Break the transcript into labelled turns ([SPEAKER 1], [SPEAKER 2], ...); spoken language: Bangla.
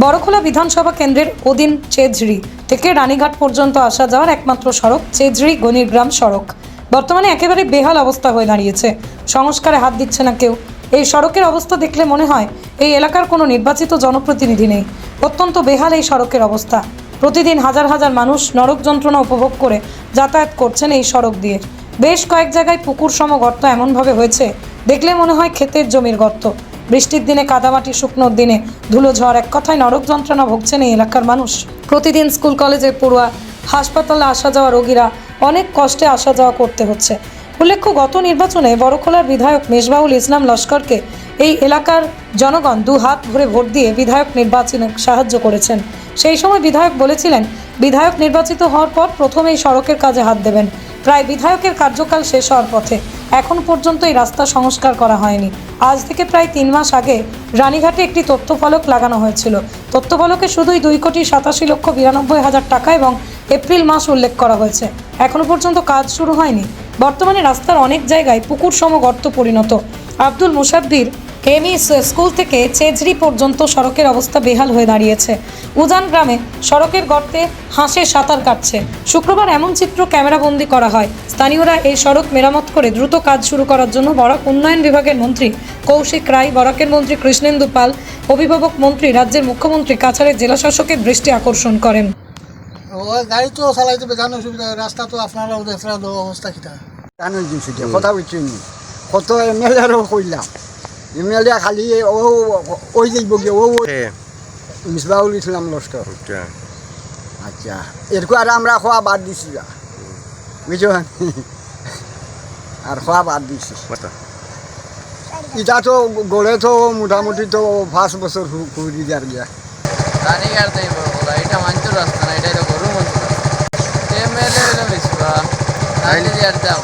[SPEAKER 1] বড়খোলা বিধানসভা কেন্দ্রের অধীন চেজরি থেকে রানীঘাট পর্যন্ত আসা যাওয়ার একমাত্র সড়ক চেজরি গণিরগ্রাম সড়ক। বর্তমানে একেবারে বেহাল অবস্থা হয়ে দাঁড়িয়েছে। সংস্কারে হাত দিচ্ছে না কেউ। এই সড়কের অবস্থা দেখলে মনে হয় এই এলাকার কোনো নির্বাচিত জনপ্রতিনিধি নেই। অত্যন্ত বেহাল এই সড়কের অবস্থা। প্রতিদিন হাজার হাজার মানুষ নরক যন্ত্রণা উপভোগ করে যাতায়াত করছেন এই সড়ক দিয়ে। বেশ কয়েক জায়গায় পুকুর সম গর্ত এমনভাবে হয়েছে। দেখলে মনে হয় ক্ষেতের জমির গর্ত। বৃষ্টির দিনে, কাদামাটি, শুকনোর দিনে, ধুলো, ঝড়, এক কথায় নরক যন্ত্রণা ভুগছেন এই এলাকার মানুষ। প্রতিদিন স্কুল কলেজের পড়ুয়া, হাসপাতালে আসা যাওয়া রোগীরা অনেক কষ্টে আসা যাওয়া করতে হচ্ছে। উল্লেখ্য, গত নির্বাচনে বড়খোলার বিধায়ক মেজবাউল ইসলাম লস্করকে এই এলাকার জনগণ দু হাত ভরে ভোট দিয়ে বিধায়ক নির্বাচনে সাহায্য করেছেন। সেই সময় বিধায়ক বলেছিলেন, বিধায়ক নির্বাচিত হওয়ার পর প্রথমেই সড়কের কাজে হাত দেবেন। প্রায় বিধায়কের কার্যকাল শেষ হওয়ার পথে। এখন পর্যন্ত এই রাস্তা সংস্কার করা হয়নি। আজ থেকে প্রায় তিন মাস আগে রানীঘাটে একটি তথ্যফলক লাগানো হয়েছিল। তথ্যফলকে শুধুই দুই কোটি সাতাশি লক্ষ বিরানব্বই হাজার টাকা এবং এপ্রিল মাস উল্লেখ করা হয়েছে। এখনও পর্যন্ত কাজ শুরু হয়নি। বর্তমানে রাস্তার অনেক জায়গায় পুকুর সম গর্ত পরিণত। আব্দুল মুসাব্বির এমই স্কুল থেকে চেজরি পর্যন্ত সড়কের অবস্থা বেহাল হয়ে দাঁড়িয়েছে। উজান গ্রামে সড়কের গর্তে হাঁসে সাঁতার কাটছে। শুক্রবার এমন চিত্র ক্যামেরাবন্দি করা হয়। স্থানীয়রা এই সড়ক মেরামত করে দ্রুত কাজ শুরু করার জন্য বরাক উন্নয়ন বিভাগের মন্ত্রী কৌশিক রায় বরাকের মন্ত্রী কৃষ্ণেন্দু পাল অভিভাবক মন্ত্রী রাজ্যের মুখ্যমন্ত্রী কাছাড়ের জেলাশাসকের দৃষ্টি আকর্ষণ করেন।
[SPEAKER 2] ও গাড়ি তো চালাইতে বেজানো অসুবিধা রাস্তা তো আপনারা অবস্থা
[SPEAKER 3] কথা কত এম কইলাম। এম এল এ খালি ও ওই যাইব গিয়ে ও মিসবাউল ইসলাম লস্কর আচ্ছা। এরকম আর আমরা খোয়া বাদ দিছি যা বুঝছ আর খোয়া বাদ দিছি। এটা তো গড়ে তো মোটামুটি তো পাঁচ বছর কুড়ি যার গিয়া
[SPEAKER 4] রানীঘাট যাইব বলা এটা মাঞ্চুর রাস্তা না এটা গরু রাস্তা এমএলএ হইল বেশি বা রানী আর যাব